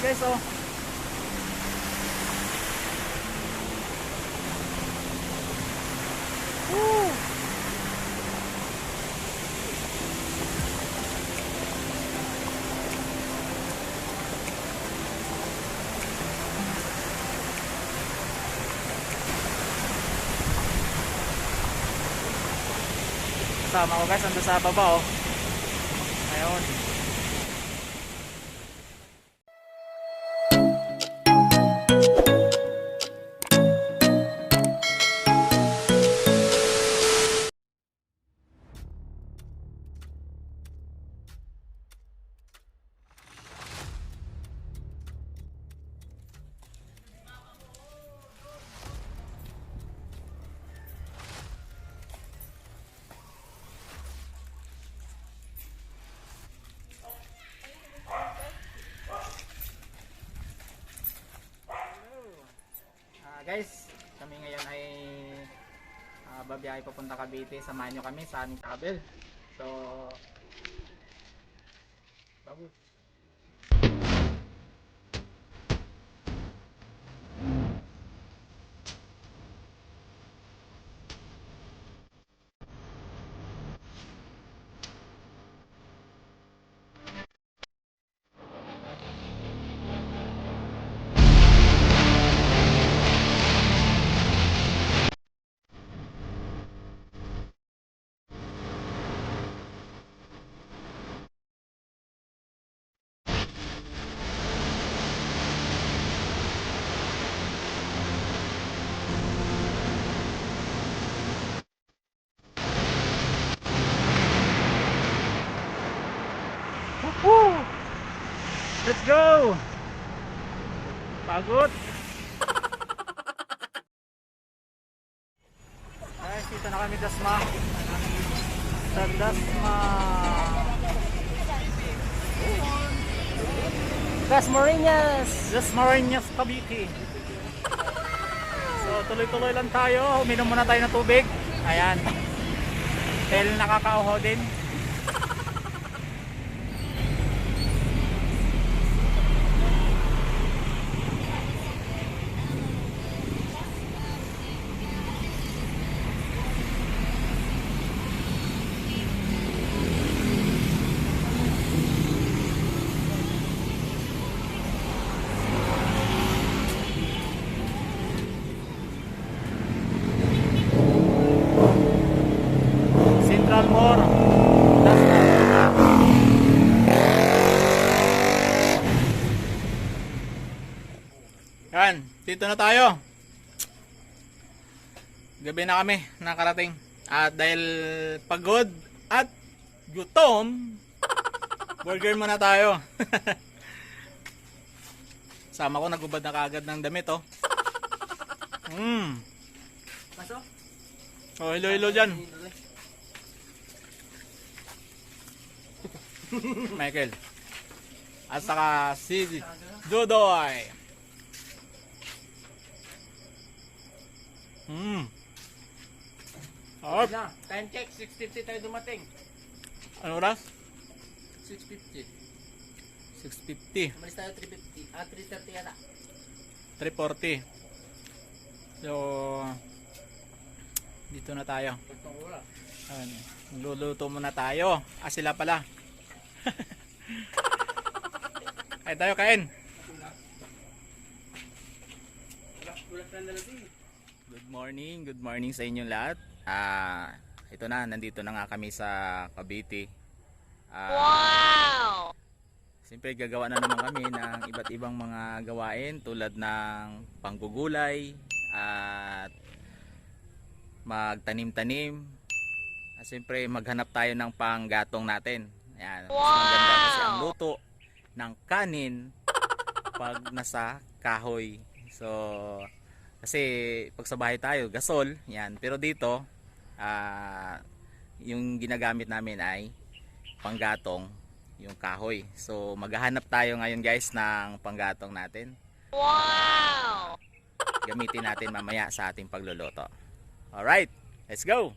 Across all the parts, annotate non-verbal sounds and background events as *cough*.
guys oh. Woo! Kasama ko guys, ando sa baba oh. Ayun. Babiyahe papunta Cavite. Samahan nyo kami sa aming travel. So, Let's go! Pagod! *laughs* Guys, dito na kami Dasma. Sa Dasma. Dasmariñas! Dasmariñas, Cavite. So, tuloy-tuloy lang tayo. Uminom muna tayo ng tubig. Ayan. Dahil nakakauho din. Dito na tayo. Gabi na kami nakarating. At dahil pagod at gutom, burger muna tayo. *laughs* Sama ko nagubad na kagad ng damit oh. Mm. Pasok. Oh, hello hello dyan. *laughs* Michael. At saka si Dudoy. Hmm. Sarap. Na, time check, 6.50 tayo dumating. Ano oras? 6.50. 6.50. Umalis tayo 3.50. Ah, 3.30 yata. 3.40. So, dito na tayo. Ayan. Luluto muna tayo. Ah, sila pala. *laughs* Kain tayo, kain. Ulat na natin. Good morning, good morning sa inyong lahat. Ah, ito na, nandito na nga kami sa Cavite. Ah, wow! Siyempre gagawa na naman kami ng iba't ibang mga gawain tulad ng panggugulay at magtanim-tanim. At siyempre maghanap tayo ng panggatong natin. Ayan. Wow! Maganda kasi ang luto ng kanin pag nasa kahoy. So, kasi pag sa bahay tayo, gasol, yan. Pero dito, ah, yung ginagamit namin ay panggatong, yung kahoy. So, maghahanap tayo ngayon guys ng panggatong natin. Wow! Gamitin natin mamaya sa ating pagluluto. Alright, let's go!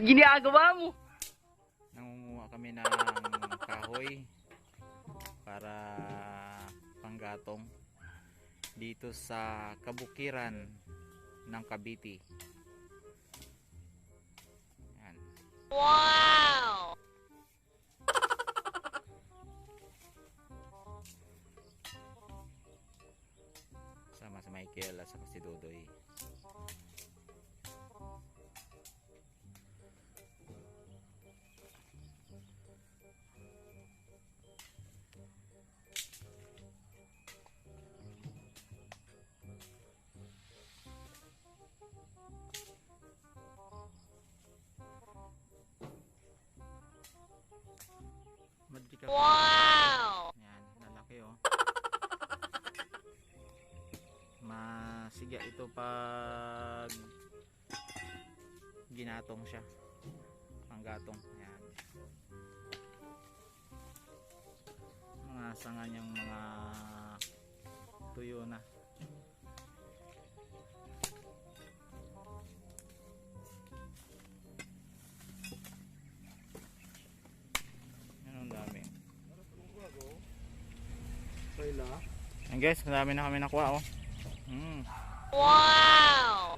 Ginagawa mo? nangunguha kami ng kahoy para panggatong dito sa kabukiran ng Cavite. Yan. Wow! *laughs* Sama si Michael at saka si Dodoy. Ka Wow! Yan, lalaki oh. Masiga ito pag ginatong siya. Panggatong. Yan. Mga sanga niyang mga tuyo na. Kaila. Yan guys, madami na kami nakuha oh. Mm. Wow!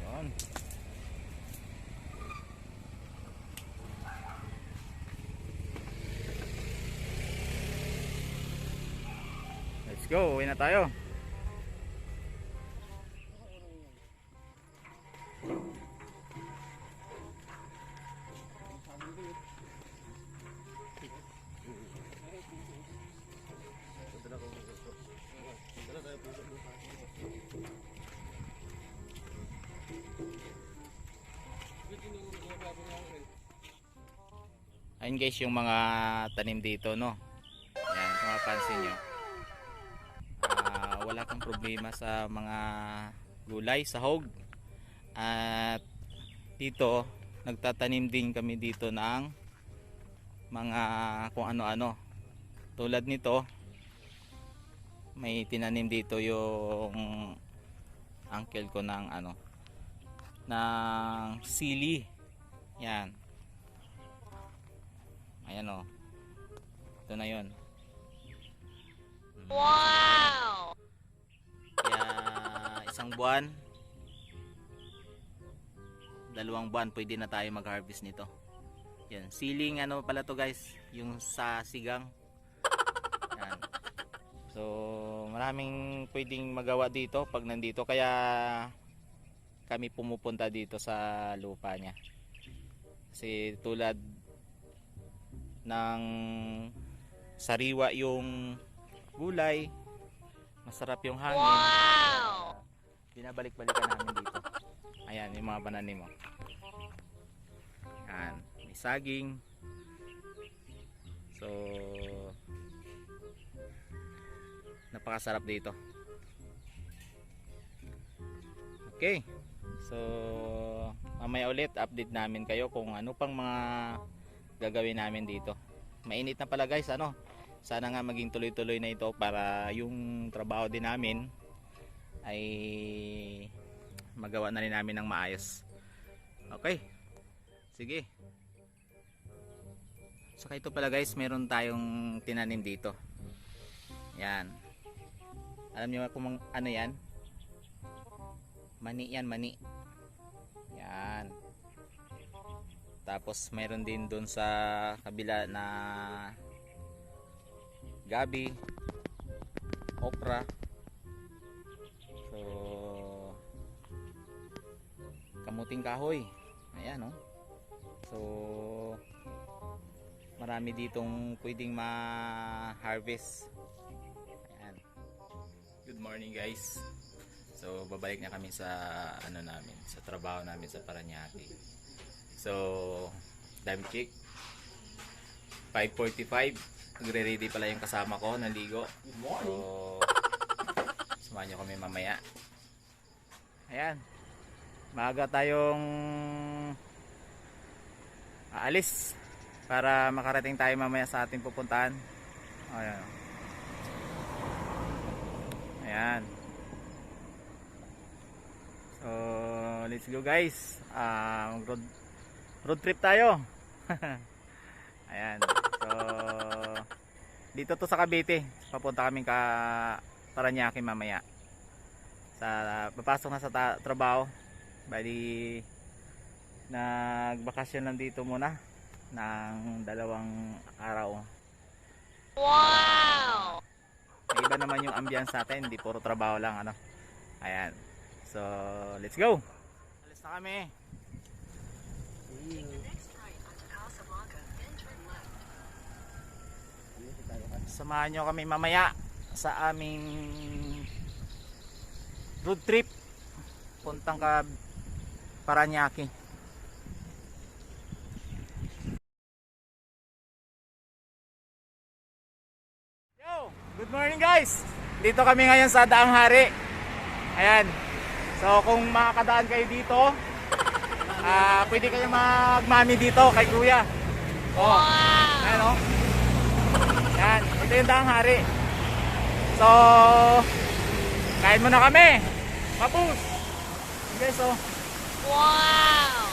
Yan. Let's go, uwi na tayo. Ayun guys yung mga tanim dito no. Yan kung mapansin nyo. Ah, wala kang problema sa mga gulay, sahog. At dito nagtatanim din kami dito ng mga kung ano-ano. Tulad nito may tinanim dito yung uncle ko ng ano ng sili. Yan. Ayan o. Ito na yun. Wow! Kaya isang buwan, dalawang buwan pwede na tayo mag-harvest nito. Yan. Siling ano pala to guys, yung sa sigang. Yan. So, maraming pwedeng magawa dito pag nandito. Kaya kami pumupunta dito sa lupa niya. Kasi tulad ng sariwa yung gulay, masarap yung hangin. Wow! Binabalik-balikan namin dito. Ayan, yung mga pananim mo. Yan, may saging. So, napakasarap dito. Okay. So, mamaya ulit update namin kayo kung ano pang mga gagawin namin dito. Mainit na pala guys, ano? Sana nga maging tuloy-tuloy na ito para yung trabaho din namin ay magawa na rin namin ng maayos. Okay. Sige. Saka ito pala guys, meron tayong tinanim dito. Yan. Alam niyo kung ano yan? Mani yan, mani. Yan. Tapos meron din doon sa kabila na gabi, okra. So kamuting kahoy. Ayan oh. So marami ditong pwedeng ma-harvest. Ayan. Good morning guys. So babalik na kami sa ano namin, sa trabaho namin sa Paranaque. So dami chick. 5:45 Nagre-ready pala yung kasama ko, naligo. So, *laughs* samahan nyo kami mamaya. Ayan. Maaga tayong aalis para makarating tayo mamaya sa ating pupuntahan. Ayan. Ayan. So, let's go guys. Ah, road road trip tayo. *laughs* Ayan. So dito to sa Cavite. Papunta kaming ka Paranaque mamaya. Sa papasok na sa trabaho. Bali nagbakasyon lang dito muna ng dalawang araw. Wow! Iba naman yung ambience natin, hindi puro trabaho lang ano. Ayan. So, let's go. Alis na kami. Samahan nyo kami mamaya sa aming road trip puntang ka Paranaque. Yo, good morning guys. Dito kami ngayon sa Daang Hari. Ayan. So kung makakadaan kayo dito, ah pwede kayo magmami dito kay Kuya. Oh. Wow! Ayan oh. Yan, ito yung Daang Hari. So kain muna kami. Mapus. Guys oh. Wow!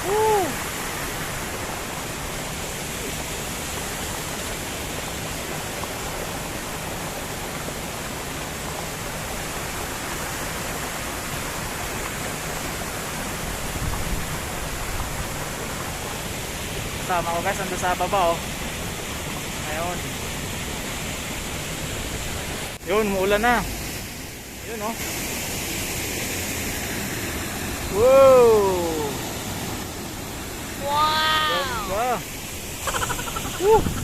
*laughs* Woo! Kasama ko guys, ando sa baba oh. Ayun. Yun, muulan na. Yun oh. Wow! Wow! Ganda. Woo! *laughs*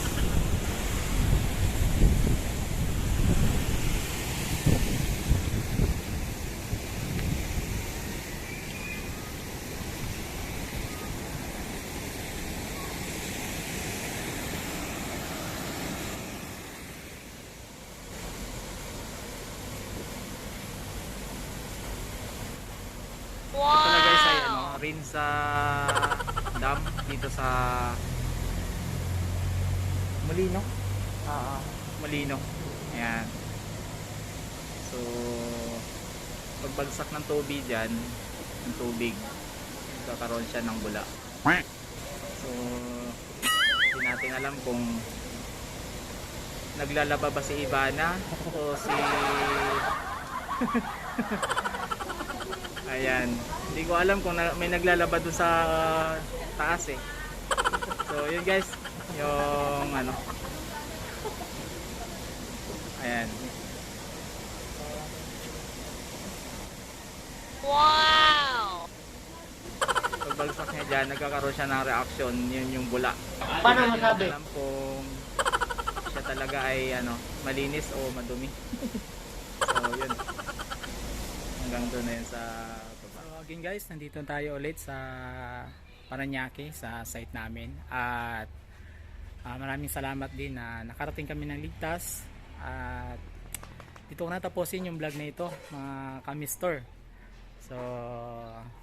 Ito na guys ay ano, Wow! Rin sa dam dito sa Molino. Ah, Molino. Ayan. So pagbagsak ng tubig diyan, ng tubig, kakaroon siya ng bula. So hindi natin alam kung naglalaba ba si Ivana o si *laughs* Ayan. Hindi ko alam kung na, may naglalaba doon sa uh, taas eh. So, yun guys. Yung ano. Ayan. Wow! Pagbagsak niya dyan, nagkakaroon siya ng reaction. Yun yung bula. Paano Hindi masabi? alam kung siya talaga ay ano, malinis o madumi. *laughs* so, yun. Hanggang doon na sa baba. So, again guys, nandito tayo ulit sa Paranaque, sa site namin. At ah, maraming salamat din na nakarating kami ng ligtas. At dito ko natapusin yung vlog na ito, mga kamistor. So,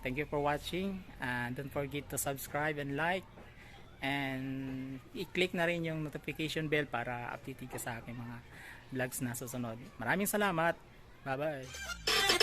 thank you for watching. And don't forget to subscribe and like. And i-click na rin yung notification bell para updated ka sa aking mga vlogs na susunod. Maraming salamat. Bye-bye.